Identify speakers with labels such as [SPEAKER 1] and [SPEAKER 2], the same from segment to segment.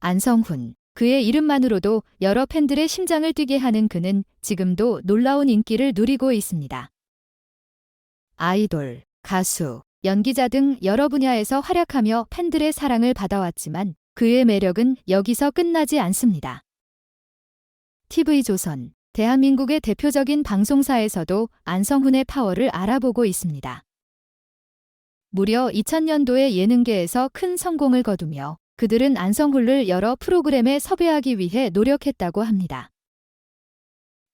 [SPEAKER 1] 안성훈. 그의 이름만으로도 여러 팬들의 심장을 뛰게 하는 그는 지금도 놀라운 인기를 누리고 있습니다. 아이돌, 가수, 연기자 등 여러 분야에서 활약하며 팬들의 사랑을 받아왔지만 그의 매력은 여기서 끝나지 않습니다. TV조선, 대한민국의 대표적인 방송사에서도 안성훈의 파워를 알아보고 있습니다. 무려 2000년도에 예능계에서 큰 성공을 거두며 그들은 안성훈을 여러 프로그램에 섭외하기 위해 노력했다고 합니다.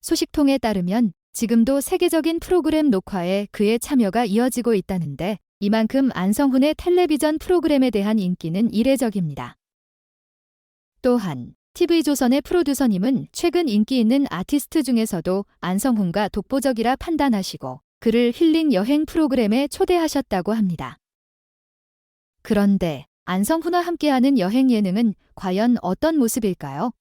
[SPEAKER 1] 소식통에 따르면 지금도 세계적인 프로그램 녹화에 그의 참여가 이어지고 있다는데 이만큼 안성훈의 텔레비전 프로그램에 대한 인기는 이례적입니다. 또한 TV조선의 프로듀서님은 최근 인기 있는 아티스트 중에서도 안성훈과 독보적이라 판단하시고 그를 힐링 여행 프로그램에 초대하셨다고 합니다. 그런데 안성훈과 함께하는 여행 예능은 과연 어떤 모습일까요?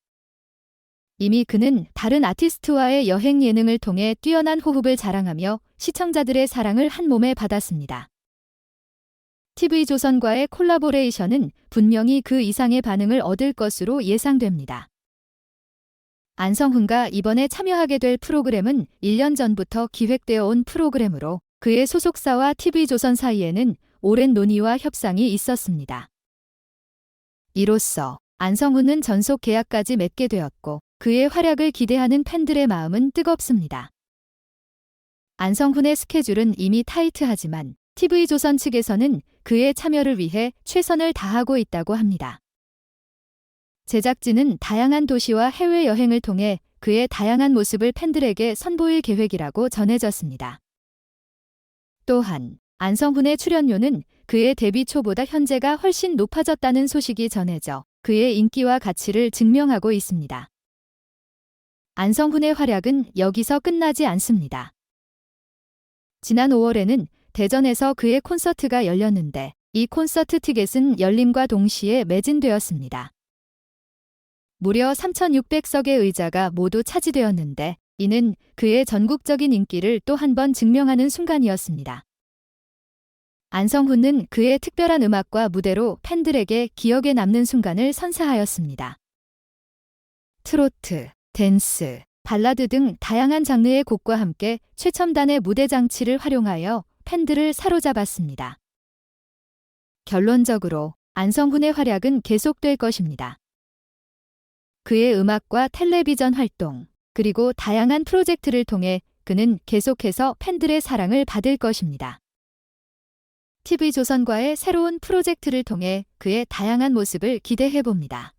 [SPEAKER 1] 이미 그는 다른 아티스트와의 여행 예능을 통해 뛰어난 호흡을 자랑하며 시청자들의 사랑을 한 몸에 받았습니다. TV조선과의 콜라보레이션은 분명히 그 이상의 반응을 얻을 것으로 예상됩니다. 안성훈과 이번에 참여하게 될 프로그램은 1년 전부터 기획되어 온 프로그램으로 그의 소속사와 TV조선 사이에는 오랜 논의와 협상이 있었습니다. 이로써 안성훈은 전속 계약까지 맺게 되었고 그의 활약을 기대하는 팬들의 마음은 뜨겁습니다. 안성훈의 스케줄은 이미 타이트하지만 TV조선 측에서는 그의 참여를 위해 최선을 다하고 있다고 합니다. 제작진은 다양한 도시와 해외 여행을 통해 그의 다양한 모습을 팬들에게 선보일 계획이라고 전해졌습니다. 또한 안성훈의 출연료는 그의 데뷔 초보다 현재가 훨씬 높아졌다는 소식이 전해져 그의 인기와 가치를 증명하고 있습니다. 안성훈의 활약은 여기서 끝나지 않습니다. 지난 5월에는 대전에서 그의 콘서트가 열렸는데 이 콘서트 티켓은 열림과 동시에 매진되었습니다. 무려 3,600석의 의자가 모두 차지되었는데 이는 그의 전국적인 인기를 또 한 번 증명하는 순간이었습니다. 안성훈은 그의 특별한 음악과 무대로 팬들에게 기억에 남는 순간을 선사하였습니다. 트로트, 댄스, 발라드 등 다양한 장르의 곡과 함께 최첨단의 무대 장치를 활용하여 팬들을 사로잡았습니다. 결론적으로 안성훈의 활약은 계속될 것입니다. 그의 음악과 텔레비전 활동, 그리고 다양한 프로젝트를 통해 그는 계속해서 팬들의 사랑을 받을 것입니다. TV조선과의 새로운 프로젝트를 통해 그의 다양한 모습을 기대해 봅니다.